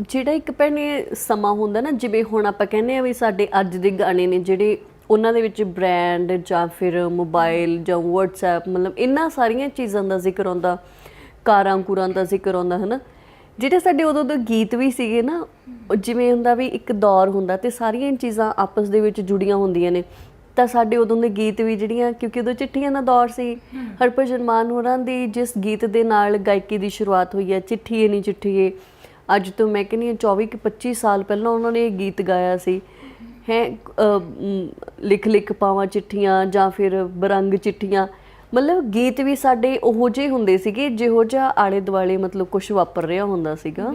ਜਿਹੜਾ ਇੱਕ ਭੈਣੇ ਸਮਾਂ ਹੁੰਦਾ ਨਾ ਜਿਵੇਂ ਹੁਣ ਆਪਾਂ ਕਹਿੰਦੇ ਆ ਵੀ ਸਾਡੇ ਅੱਜ ਦੇ ਗਾਣੇ ਨੇ ਜਿਹੜੇ ਉਹਨਾਂ ਦੇ ਵਿੱਚ ਬ੍ਰਾਂਡ ਜਾਂ ਫਿਰ ਮੋਬਾਈਲ ਜਾਂ WhatsApp ਮਤਲਬ ਇੰਨਾ ਸਾਰੀਆਂ ਚੀਜ਼ਾਂ ਦਾ ਜ਼ਿਕਰ ਆਉਂਦਾ ਕਾਰਾਂ ਕੁਰਾਂ ਦਾ ਜ਼ਿਕਰ ਆਉਂਦਾ ਹਨਾ? ਜਿਹੜੇ ਸਾਡੇ ਉਦੋਂ ਦੇ ਗੀਤ ਵੀ ਸੀਗੇ ਨਾ ਜਿਵੇਂ ਹੁੰਦਾ ਵੀ ਇੱਕ ਦੌਰ ਹੁੰਦਾ ਤੇ ਸਾਰੀਆਂ ਚੀਜ਼ਾਂ ਆਪਸ ਦੇ ਵਿੱਚ ਜੁੜੀਆਂ ਹੁੰਦੀਆਂ ਨੇ। ਤਾਂ ਸਾਡੇ ਉਦੋਂ ਦੇ ਗੀਤ ਵੀ ਜਿਹੜੀਆਂ ਕਿਉਂਕਿ ਉਦੋਂ ਚਿੱਠੀਆਂ ਦਾ ਦੌਰ ਸੀ ਹਰਭਜਨ ਮਾਨ ਹੋਰਾਂ ਦੀ ਜਿਸ ਗੀਤ ਦੇ ਨਾਲ ਗਾਇਕੀ ਦੀ ਸ਼ੁਰੂਆਤ ਹੋਈ ਹੈ ਚਿੱਠੀ ਏ ਨਹੀਂ ਚਿੱਠੀ ਏ ਅੱਜ ਤੋਂ ਮੈਂ ਕਹਿੰਦੀ ਹਾਂ 24 ਕਿ 25 ਸਾਲ ਪਹਿਲਾਂ ਉਹਨਾਂ ਨੇ ਇਹ ਗੀਤ ਗਾਇਆ ਸੀ। ਹੈ ਲਿਖ ਲਿਖ ਪਾਵਾਂ ਚਿੱਠੀਆਂ ਜਾਂ ਫਿਰ ਬਰੰਗ ਚਿੱਠੀਆਂ। ਮਤਲਬ ਗੀਤ ਵੀ ਸਾਡੇ ਉਹੋ ਜਿਹੇ ਹੁੰਦੇ ਸੀਗੇ ਜਿਹੋ ਜਿਹਾ ਆਲੇ ਦੁਆਲੇ ਮਤਲਬ ਕੁਝ ਵਾਪਰ ਰਿਹਾ ਹੁੰਦਾ ਸੀਗਾ।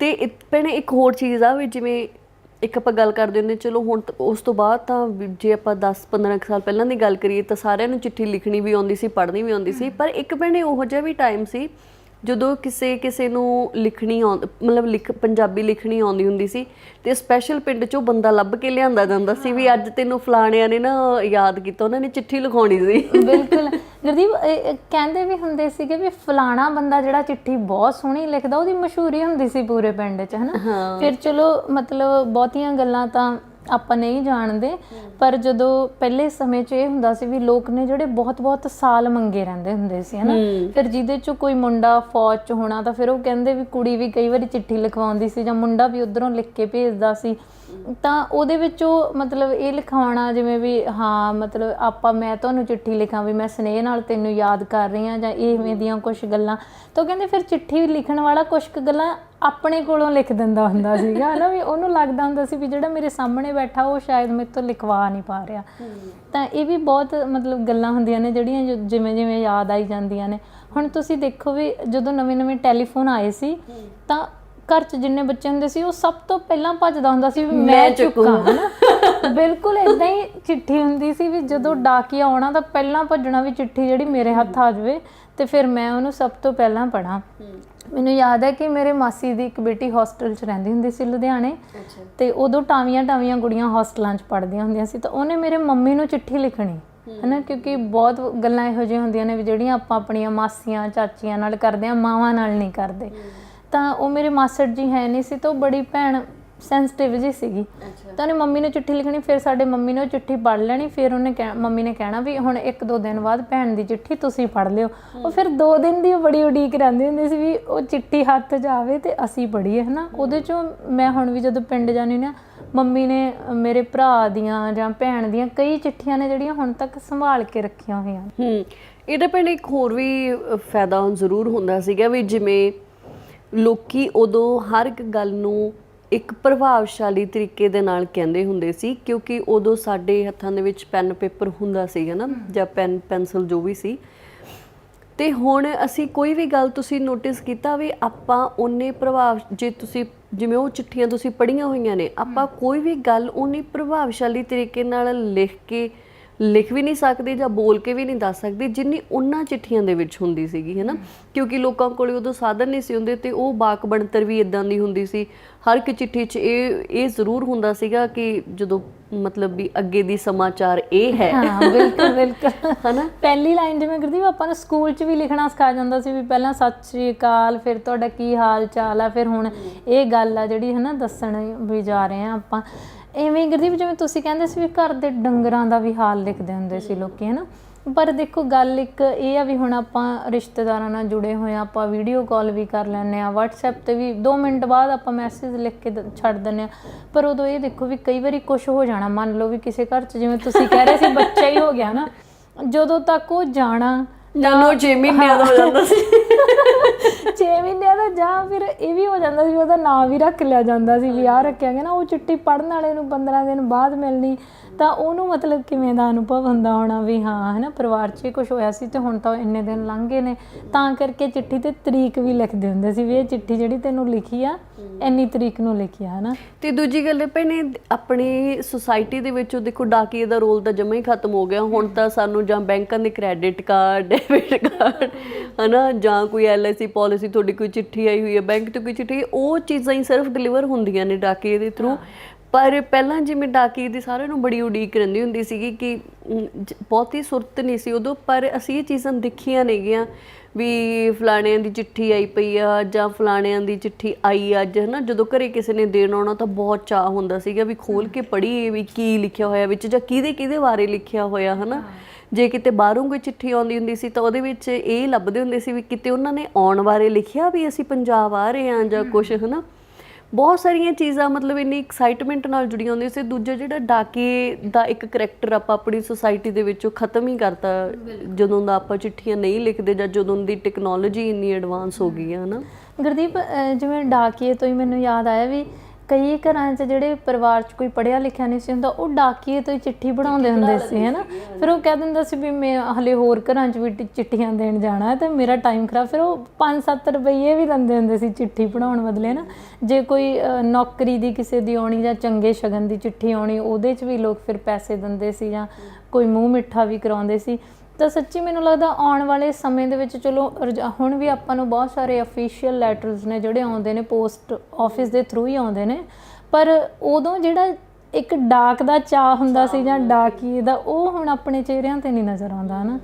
ਤੇ ਭੈਣੇ ਇੱਕ ਹੋਰ ਚੀਜ਼ ਆ ਵੀ ਜਿਵੇਂ ਇੱਕ ਆਪਾਂ ਗੱਲ ਕਰਦੇ ਹੁੰਦੇ ਚਲੋ ਹੁਣ ਉਸ ਤੋਂ ਬਾਅਦ ਤਾਂ ਜੇ ਆਪਾਂ 10 15 ਕੁ ਸਾਲ ਪਹਿਲਾਂ ਦੀ ਗੱਲ ਕਰੀਏ ਤਾਂ ਸਾਰਿਆਂ ਨੂੰ ਚਿੱਠੀ ਲਿਖਣੀ ਵੀ ਆਉਂਦੀ ਸੀ ਪੜ੍ਹਨੀ ਵੀ ਆਉਂਦੀ ਸੀ। ਪਰ ਇੱਕ ਭੈਣੇ ਉਹੋ ਜਿਹਾ ਵੀ ਟਾਈਮ ਸੀ ਜਦੋਂ ਕਿਸੇ ਕਿਸੇ ਨੂੰ ਲਿਖਣੀ ਆਉਂ ਮਤਲਬ ਲਿਖ ਪੰਜਾਬੀ ਲਿਖਣੀ ਆਉਂਦੀ ਹੁੰਦੀ ਸੀ ਤੇ ਸਪੈਸ਼ਲ ਪਿੰਡ ਚੋਂ ਬੰਦਾ ਲੱਭ ਕੇ ਲਿਆਂਦਾ ਜਾਂਦਾ ਸੀ ਵੀ ਅੱਜ ਤੈਨੂੰ ਫਲਾਣਿਆਂ ਨੇ ਨਾ ਯਾਦ ਕੀਤਾ ਉਹਨਾਂ ਨੇ ਚਿੱਠੀ ਲਿਖਾਉਣੀ ਸੀ। ਬਿਲਕੁਲ। ਗੁਰਦੀਪ ਕਹਿੰਦੇ ਵੀ ਹੁੰਦੇ ਸੀਗੇ ਵੀ ਫਲਾਣਾ ਬੰਦਾ ਜਿਹੜਾ ਚਿੱਠੀ ਬਹੁਤ ਸੋਹਣੀ ਲਿਖਦਾ ਉਹਦੀ ਮਸ਼ਹੂਰੀ ਹੁੰਦੀ ਸੀ ਪੂਰੇ ਪਿੰਡ 'ਚ ਹਨਾ? ਫਿਰ ਚਲੋ ਮਤਲਬ ਬਹੁਤੀਆਂ ਗੱਲਾਂ ਤਾਂ ਆਪਾਂ ਨਹੀਂ ਜਾਣਦੇ ਪਰ ਜਦੋਂ ਪਹਿਲੇ ਸਮੇਂ 'ਚ ਇਹ ਹੁੰਦਾ ਸੀ ਵੀ ਲੋਕ ਨੇ ਜਿਹੜੇ ਬਹੁਤ-ਬਹੁਤ ਸਾਲ ਮੰਗੇ ਰਹਿੰਦੇ ਹੁੰਦੇ ਸੀ ਹਨਾ? ਫਿਰ ਜਿਹਦੇ 'ਚ ਕੋਈ ਮੁੰਡਾ ਫੌਜ 'ਚ ਹੋਣਾ ਤਾਂ ਫਿਰ ਉਹ ਕਹਿੰਦੇ ਵੀ ਕੁੜੀ ਵੀ ਕਈ ਵਾਰੀ ਚਿੱਠੀ ਲਿਖਵਾਉਂਦੀ ਸੀ ਜਾਂ ਮੁੰਡਾ ਵੀ ਉਧਰੋਂ ਲਿਖ ਕੇ ਭੇਜਦਾ ਸੀ। ਤਾਂ ਉਹਦੇ ਵਿੱਚੋਂ ਮਤਲਬ ਇਹ ਲਿਖਾਉਣਾ ਜਿਵੇਂ ਵੀ, ਹਾਂ, ਮਤਲਬ ਆਪਾਂ, ਮੈਂ ਤੁਹਾਨੂੰ ਚਿੱਠੀ ਲਿਖਾਂ ਵੀ, ਮੈਂ ਸਨੇਹ ਨਾਲ ਤੈਨੂੰ ਯਾਦ ਕਰ ਰਹੀ ਹਾਂ ਜਾਂ ਇਵੇਂ ਦੀਆਂ ਕੁਝ ਗੱਲਾਂ। ਤਾਂ ਉਹ ਕਹਿੰਦੇ ਫਿਰ ਚਿੱਠੀ ਲਿਖਣ ਵਾਲਾ ਕੁਝ ਕੁ ਗੱਲਾਂ ਆਪਣੇ ਕੋਲੋਂ ਲਿਖ ਦਿੰਦਾ ਹੁੰਦਾ ਸੀਗਾ, ਹਨਾ ਵੀ ਉਹਨੂੰ ਲੱਗਦਾ ਹੁੰਦਾ ਸੀ ਵੀ ਜਿਹੜਾ ਮੇਰੇ ਸਾਹਮਣੇ ਬੈਠਾ ਉਹ ਸ਼ਾਇਦ ਮੇਰੇ ਤੋਂ ਲਿਖਵਾ ਨਹੀਂ ਪਾ ਰਿਹਾ। ਤਾਂ ਇਹ ਵੀ ਬਹੁਤ ਮਤਲਬ ਗੱਲਾਂ ਹੁੰਦੀਆਂ ਨੇ ਜਿਹੜੀਆਂ ਜਿਵੇਂ ਜਿਵੇਂ ਯਾਦ ਆਈ ਜਾਂਦੀਆਂ ਨੇ। ਹੁਣ ਤੁਸੀਂ ਦੇਖੋ ਵੀ ਜਦੋਂ ਨਵੇਂ ਨਵੇਂ ਟੈਲੀਫੋਨ ਆਏ ਸੀ, ਤਾਂ ਘਰ 'ਚ ਜਿੰਨੇ ਬੱਚੇ ਹੁੰਦੇ ਸੀ ਉਹ ਸਭ ਤੋਂ ਪਹਿਲਾਂ ਭੱਜਦਾ ਹੁੰਦਾ ਸੀ ਵੀ ਮੈਂ ਚੁੱਕਾਂ ਹਨਾ? ਬਿਲਕੁਲ ਇਦਾਂ ਹੀ ਚਿੱਠੀ ਹੁੰਦੀ ਸੀ ਵੀ ਜਦੋਂ ਡਾਕੀਆ ਆਉਣਾ ਤਾਂ ਪਹਿਲਾਂ ਭੱਜਣਾ ਵੀ ਚਿੱਠੀ ਜਿਹੜੀ ਮੇਰੇ ਹੱਥ ਆ ਜਾਵੇ ਤੇ ਫਿਰ ਮੈਂ ਉਹਨੂੰ ਸਭ ਤੋਂ ਪਹਿਲਾਂ ਪੜਾਂ ਮੈਨੂੰ ਯਾਦ ਹੈ ਕਿ ਮੇਰੇ ਮਾਸੀ ਦੀ ਇੱਕ ਬੇਟੀ ਹੋਸਟਲ 'ਚ ਰਹਿੰਦੀ ਹੁੰਦੀ ਸੀ ਲੁਧਿਆਣੇ ਤੇ ਉਦੋਂ ਟਾਵੀਆਂ ਟਾਵੀਆਂ ਗੁੜੀਆਂ ਹੋਸਟਲਾਂ 'ਚ ਪੜ੍ਹਦੀਆਂ ਹੁੰਦੀਆਂ ਸੀ ਤਾਂ ਉਹਨੇ ਮੇਰੇ ਮੰਮੀ ਨੂੰ ਚਿੱਠੀ ਲਿਖਣੀ ਹਨਾ? ਕਿਉਂਕਿ ਬਹੁਤ ਗੱਲਾਂ ਇਹੋ ਜਿਹੀਆਂ ਹੁੰਦੀਆਂ ਨੇ ਵੀ ਜਿਹੜੀਆਂ ਆਪਾਂ ਆਪਣੀਆਂ ਮਾਸੀਆਂ ਚਾਚੀਆਂ ਨਾਲ ਕਰਦੇ ਆ ਮਾਵਾਂ ਨਾਲ ਨਹੀਂ ਕਰਦੇ। ਤਾਂ ਉਹ ਮੇਰੇ ਮਾਸੜ ਜੀ ਹੈ ਨਹੀਂ ਸੀ ਤਾਂ ਉਹ ਬੜੀ ਭੈਣ ਸੈਂਸਿਟਿਵ ਜੀ ਸੀਗੀ। ਤਾਂ ਉਹਨੇ ਮੰਮੀ ਨੂੰ ਚਿੱਠੀ ਲਿਖਣੀ ਫਿਰ ਸਾਡੇ ਮੰਮੀ ਨੇ ਉਹ ਚਿੱਠੀ ਪੜ੍ਹ ਲੈਣੀ ਫਿਰ ਉਹਨੇ ਕਹਿ- ਮੰਮੀ ਨੇ ਕਹਿਣਾ ਵੀ ਹੁਣ ਇੱਕ ਦੋ ਦਿਨ ਬਾਅਦ ਭੈਣ ਦੀ ਚਿੱਠੀ ਤੁਸੀਂ ਪੜ੍ਹ ਲਿਓ। ਉਹ ਫਿਰ ਦੋ ਦਿਨ ਦੀ ਉਹ ਬੜੀ ਉਡੀਕ ਰਹਿੰਦੀ ਹੁੰਦੀ ਸੀ ਵੀ ਉਹ ਚਿੱਠੀ ਹੱਥ 'ਚ ਆਵੇ ਤੇ ਅਸੀਂ ਪੜ੍ਹੀਏ ਹਨਾ? ਉਹਦੇ ਚੋਂ ਮੈਂ ਹੁਣ ਵੀ ਜਦੋਂ ਪਿੰਡ ਜਾਂਦੀ ਨਾ ਮੰਮੀ ਨੇ ਮੇਰੇ ਭਰਾ ਦੀਆਂ ਜਾਂ ਭੈਣ ਦੀਆਂ ਕਈ ਚਿੱਠੀਆਂ ਨੇ ਜਿਹੜੀਆਂ ਹੁਣ ਤੱਕ ਸੰਭਾਲ ਕੇ ਰੱਖੀਆਂ ਹੋਈਆਂ ਹੂੰ। ਇਹਦਾ ਭੈਣੇ ਇੱਕ ਹੋਰ ਵੀ ਅ, ਫਾਇਦਾ ਜ਼ਰੂਰ ਹੁੰਦਾ ਸੀਗਾ ਵੀ ਜਿਵੇਂ ਲੋਕੀ ਉਦੋਂ ਹਰ ਇੱਕ ਗੱਲ ਨੂੰ ਇੱਕ ਪ੍ਰਭਾਵਸ਼ਾਲੀ ਤਰੀਕੇ ਦੇ ਨਾਲ ਕਹਿੰਦੇ ਹੁੰਦੇ ਸੀ ਕਿਉਂਕਿ ਉਦੋਂ ਸਾਡੇ ਹੱਥਾਂ ਦੇ ਵਿੱਚ ਪੈਨ ਪੇਪਰ ਹੁੰਦਾ ਸੀਗਾ ਨਾ ਜਾਂ ਪੈਨ ਪੈਨਸਲ ਜੋ ਵੀ ਸੀ। ਤੇ ਹੁਣ ਅਸੀਂ ਕੋਈ ਵੀ ਗੱਲ ਤੁਸੀਂ ਨੋਟਿਸ ਕੀਤਾ ਵੀ ਆਪਾਂ ਉਹਨੇ ਪ੍ਰਭਾਵ ਜੇ ਤੁਸੀਂ ਜਿਵੇਂ ਉਹ ਚਿੱਠੀਆਂ ਤੁਸੀਂ ਪੜ੍ਹੀਆਂ ਹੋਈਆਂ ਨੇ ਆਪਾਂ ਕੋਈ ਵੀ ਗੱਲ ਉਹਨੇ ਪ੍ਰਭਾਵਸ਼ਾਲੀ ਤਰੀਕੇ ਨਾਲ ਲਿਖ ਕੇ ਲਿਖ ਵੀ ਨਹੀਂ ਸਕਦੇ ਜਾਂ ਬੋਲ ਕੇ ਵੀ ਨਹੀਂ ਦੱਸ ਸਕਦੇ ਜਿੰਨੀ ਉਹਨਾਂ ਚਿੱਠੀਆਂ ਦੇ ਵਿੱਚ ਹੁੰਦੀ ਸੀਗੀ ਹੈਨਾ ਕਿਉਂਕਿ ਲੋਕਾਂ ਕੋਲੇ ਉਦੋਂ ਸਾਧਨ ਨਹੀਂ ਸੀ ਹੁੰਦੇ ਤੇ ਉਹ ਬਾਕ ਬਣਤਰ ਵੀ ਇਦਾਂ ਦੀ ਹੁੰਦੀ ਸੀ। ਹਰ ਇੱਕ ਚਿੱਠੀ 'ਚ ਇਹ ਇਹ ਜ਼ਰੂਰ ਹੁੰਦਾ ਸੀਗਾ ਕਿ ਜਦੋਂ ਮਤਲਬ ਵੀ ਅੱਗੇ ਦੀ ਸਮਾਚਾਰ ਇਹ ਹੈ। ਹਾਂ ਬਿਲਕੁਲ ਬਿਲਕੁਲ। ਹਨਾ? ਪਹਿਲੀ ਲਾਈਨ ਜਿਵੇਂ ਗੁਰਦੀਪ ਆਪਾਂ ਨੂੰ ਸਕੂਲ 'ਚ ਵੀ ਲਿਖਣਾ ਸਿਖਾਇਆ ਜਾਂਦਾ ਸੀ ਵੀ ਪਹਿਲਾਂ ਸਤਿ ਸ਼੍ਰੀ ਅਕਾਲ ਫਿਰ ਤੁਹਾਡਾ ਕੀ ਹਾਲ ਚਾਲ ਆ ਫਿਰ ਹੁਣ ਇਹ ਗੱਲ ਆ ਜਿਹੜੀ ਹਨਾ ਦੱਸਣ ਵੀ ਜਾ ਰਹੇ ਆ ਆਪਾਂ। ਐਵੇਂ ਗੁਰਦੀਪ ਜਿਵੇਂ ਤੁਸੀਂ ਕਹਿੰਦੇ ਸੀ ਵੀ ਘਰ ਦੇ ਡੰਗਰਾਂ ਦਾ ਵੀ ਹਾਲ ਲਿਖਦੇ ਹੁੰਦੇ ਸੀ ਲੋਕੀ ਹਨਾ? ਪਰ ਦੇਖੋ ਗੱਲ ਇੱਕ ਇਹ ਆ ਵੀ ਹੁਣ ਆਪਾਂ ਰਿਸ਼ਤੇਦਾਰਾਂ ਨਾਲ ਜੁੜੇ ਹੋਏ ਆ ਆਪਾਂ ਵੀਡੀਓ ਕਾਲ ਵੀ ਕਰ ਲੈਂਦੇ ਆ WhatsApp ਤੇ ਵੀ 2 ਮਿੰਟ ਬਾਅਦ ਆਪਾਂ ਮੈਸੇਜ ਲਿਖ ਕੇ ਦ- ਛੱਡ ਦਿੰਦੇ ਆ। ਪਰ ਉਦੋਂ ਇਹ ਦੇਖੋ ਵੀ ਕਈ ਵਾਰੀ ਕੁਝ ਹੋ ਜਾਣਾ ਮੰਨ ਲਓ ਵੀ ਕਿਸੇ ਘਰ 'ਚ ਜਿਵੇਂ ਤੁਸੀਂ ਕਹਿ ਰਹੇ ਸੀ ਬੱਚਾ ਹੀ ਹੋ ਗਿਆ ਨਾ ਜਦੋਂ ਤੱਕ ਉਹ ਜਾਣਾ ਜਾਨੋ 6 ਮਹੀਨਿਆਂ ਦਾ ਹੋ ਜਾਂਦਾ ਸੀ। 6 ਮਹੀਨਿਆਂ ਦਾ ਜਾਂ ਫਿਰ ਇਹ ਵੀ ਹੋ ਜਾਂਦਾ ਸੀ ਉਹਦਾ ਨਾਂ ਵੀ ਰੱਖ ਲਿਆ ਜਾਂਦਾ ਸੀ ਵੀ ਆਹ ਰੱਖਿਆ ਗਿਆ ਨਾ ਉਹ ਚਿੱਠੀ ਪੜਨ ਵਾਲੇ ਨੂੰ 15 ਦਿਨ ਬਾਅਦ ਮਿਲਣੀ ਤਾਂ ਉਹਨੂੰ ਮਤਲਬ ਕਿਵੇਂ ਦਾ ਅਨੁਭਵ ਹੁੰਦਾ ਹੋਣਾ ਵੀ ਹਾਂ ਹੈ ਨਾ ਪਰਿਵਾਰ 'ਚ ਕੁਝ ਹੋਇਆ ਸੀ ਤੇ ਹੁਣ ਤਾਂ ਇੰਨੇ ਦਿਨ ਲੰਘ ਗਏ ਨੇ ਤਾਂ ਕਰਕੇ ਚਿੱਠੀ ਤੇ ਤਰੀਕ ਵੀ ਲਿਖਦੇ ਹੁੰਦੇ ਸੀ ਵੀ ਇਹ ਚਿੱਠੀ ਜਿਹੜੀ ਤੈਨੂੰ ਲਿਖੀ ਆ ਇੰਨੀ ਤਰੀਕ ਨੂੰ ਲਿਖੀ ਆ ਹੈ ਨਾ ਤੇ ਦੂਜੀ ਗੱਲ ਇਹ ਭੈਣੇ ਆਪਣੀ ਸੁਸਾਇਟੀ ਦੇ ਵਿੱਚ ਉਹ ਦੇਖੋ ਡਾਕੀਏ ਦਾ ਰੋਲ ਤਾਂ ਜਮਾ ਹੀ ਖਤਮ ਹੋ ਗਿਆ ਹੁਣ ਤਾਂ ਸਾਨੂੰ ਜਾਂ ਬੈਂਕਾਂ ਦੇ ਕ੍ਰੈਡਿਟ ਕਾਰਡ ਡੈਬਿਟ ਕਾਰਡ ਹਨਾ ਜਾਂ ਕੋਈ ਐਲਆਈਸੀ ਪਾਲਿਸੀ ਤੁਹਾਡੀ ਕੋਈ ਚਿੱਠੀ ਆਈ ਹੋਈ ਹੈ ਬੈਂਕ ਤੋਂ ਕੋਈ ਚਿੱਠੀ ਉਹ ਚੀਜ਼ਾਂ ਹੀ ਸਿਰਫ ਡਿਲੀਵਰ ਹੁੰਦੀਆਂ ਨੇ ਡਾਕੀਏ ਦੇ ਥਰੂ ਪਰ ਪਹਿਲਾਂ ਜਿਵੇਂ ਡਾਕੀਏ ਦੀ ਸਾਰਿਆਂ ਨੂੰ ਬੜੀ ਉਡੀਕ ਰਹਿੰਦੀ ਹੁੰਦੀ ਸੀਗੀ ਕਿ ਬਹੁਤੀ ਸੁਰਤ ਨਹੀਂ ਸੀ ਉਦੋਂ ਪਰ ਅਸੀਂ ਇਹ ਚੀਜ਼ਾਂ ਦੇਖੀਆਂ ਨੇਗੀਆਂ ਵੀ ਫਲਾਣਿਆਂ ਦੀ ਚਿੱਠੀ ਆਈ ਪਈ ਆ ਜਾਂ ਫਲਾਣਿਆਂ ਦੀ ਚਿੱਠੀ ਆਈ ਅੱਜ ਹਨਾ? ਜਦੋਂ ਘਰੇ ਕਿਸੇ ਨੇ ਦੇਣ ਆਉਣਾ ਤਾਂ ਬਹੁਤ ਚਾਹ ਹੁੰਦਾ ਸੀਗਾ ਵੀ ਖੋਲ ਕੇ ਪੜ੍ਹੀਏ ਵੀ ਕੀ ਲਿਖਿਆ ਹੋਇਆ ਵਿੱਚ ਜਾਂ ਕਿਹਦੇ ਕਿਹਦੇ ਬਾਰੇ ਲਿਖਿਆ ਹੋਇਆ ਹਨਾ? ਜੇ ਕਿਤੇ ਬਾਹਰੋਂ ਕੋਈ ਚਿੱਠੀ ਆਉਂਦੀ ਹੁੰਦੀ ਸੀ ਤਾਂ ਉਹਦੇ ਵਿੱਚ ਇਹ ਲੱਭਦੇ ਹੁੰਦੇ ਸੀ ਵੀ ਕਿਤੇ ਉਹਨਾਂ ਨੇ ਆਉਣ ਬਾਰੇ ਲਿਖਿਆ ਵੀ ਅਸੀਂ ਪੰਜਾਬ ਆ ਰਹੇ ਹਾਂ ਜਾਂ ਕੁਝ ਹਨਾ? ਬਹੁਤ ਸਾਰੀਆਂ ਚੀਜ਼ਾਂ ਮਤਲਬ ਇੰਨੀ ਐਕਸਾਈਟਮੈਂਟ ਨਾਲ ਜੁੜੀਆਂ ਹੁੰਦੀਆਂ ਸੀ। ਦੂਜਾ ਜਿਹੜਾ ਡਾਕੀਏ ਦਾ ਇੱਕ ਕਰੈਕਟਰ ਆਪਾਂ ਆਪਣੀ ਸੋਸਾਇਟੀ ਦੇ ਵਿੱਚੋਂ ਖਤਮ ਹੀ ਕਰਤਾ। ਜਦੋਂ ਦਾ ਆਪਾਂ ਚਿੱਠੀਆਂ ਨਹੀਂ ਲਿਖਦੇ ਜਾਂ ਜਦੋਂ ਦੀ ਟੈਕਨੋਲੋਜੀ ਇੰਨੀ ਐਡਵਾਂਸ ਹੋ ਗਈ ਹੈ ਹਨਾ। ਗੁਰਦੀਪ ਜਿਵੇਂ ਡਾਕੀਏ ਤੋਂ ਹੀ ਮੈਨੂੰ ਯਾਦ ਆਇਆ ਵੀ ਕਈ ਘਰਾਂ 'ਚ ਜਿਹੜੇ ਪਰਿਵਾਰ 'ਚ ਕੋਈ ਪੜਿਆ ਲਿਖਿਆ ਨਹੀਂ ਸੀ ਹੁੰਦਾ ਉਹ ਡਾਕੀਏ ਤੋਂ ਹੀ ਚਿੱਠੀ ਬਣਾਉਂਦੇ ਹੁੰਦੇ ਸੀ ਹੈਨਾ? ਫਿਰ ਉਹ ਕਹਿ ਦਿੰਦਾ ਸੀ ਵੀ ਮੈਂ ਹਲੇ ਹੋਰ ਘਰਾਂ 'ਚ ਵੀ ਚਿੱਠੀਆਂ ਦੇਣ ਜਾਣਾ ਹੈ ਤੇ ਮੇਰਾ ਟਾਈਮ ਖਰਾਬ। ਫਿਰ ਉਹ 5-7 ਰੁਪਏ ਵੀ ਲੈਂਦੇ ਹੁੰਦੇ ਸੀ ਚਿੱਠੀ ਬਣਾਉਣ ਬਦਲੇ ਨਾ ਜੇ ਕੋਈ ਨੌਕਰੀ ਦੀ ਕਿਸੇ ਦੀ ਆਉਣੀ ਜਾਂ ਚੰਗੇ ਸ਼ਗਨ ਦੀ ਚਿੱਠੀ ਆਉਣੀ ਉਹਦੇ 'ਚ ਵੀ ਲੋਕ ਫਿਰ ਪੈਸੇ ਦਿੰਦੇ ਸੀ ਜਾਂ ਕੋਈ ਮੂੰਹ ਮਿੱਠਾ ਵੀ ਕਰਾਉਂਦੇ ਸੀ। ਤਾਂ ਸੱਚੀ ਮੈਨੂੰ ਲੱਗਦਾ ਆਉਣ ਵਾਲੇ ਸਮੇਂ ਦੇ ਵਿੱਚ ਚਲੋ ਹੁਣ ਵੀ ਆਪਾਂ ਨੂੰ ਬਹੁਤ ਸਾਰੇ ਅਫੀਸ਼ੀਅਲ ਲੈਟਰਸ ਨੇ ਜਿਹੜੇ ਆਉਂਦੇ ਨੇ ਪੋਸਟ ਆਫਿਸ ਦੇ ਥਰੂ ਹੀ ਆਉਂਦੇ ਨੇ ਪਰ ਉਦੋਂ ਜਿਹੜਾ ਇੱਕ ਡਾਕ ਦਾ ਚਾਹ ਹੁੰਦਾ ਸੀ ਜਾਂ ਡਾਕੀਏ ਦਾ ਉਹ ਹੁਣ ਆਪਣੇ ਚਿਹਰਿਆਂ ਤੇ ਨਹੀਂ ਨਜ਼ਰ ਆਉਂਦਾ ਹਨਾ?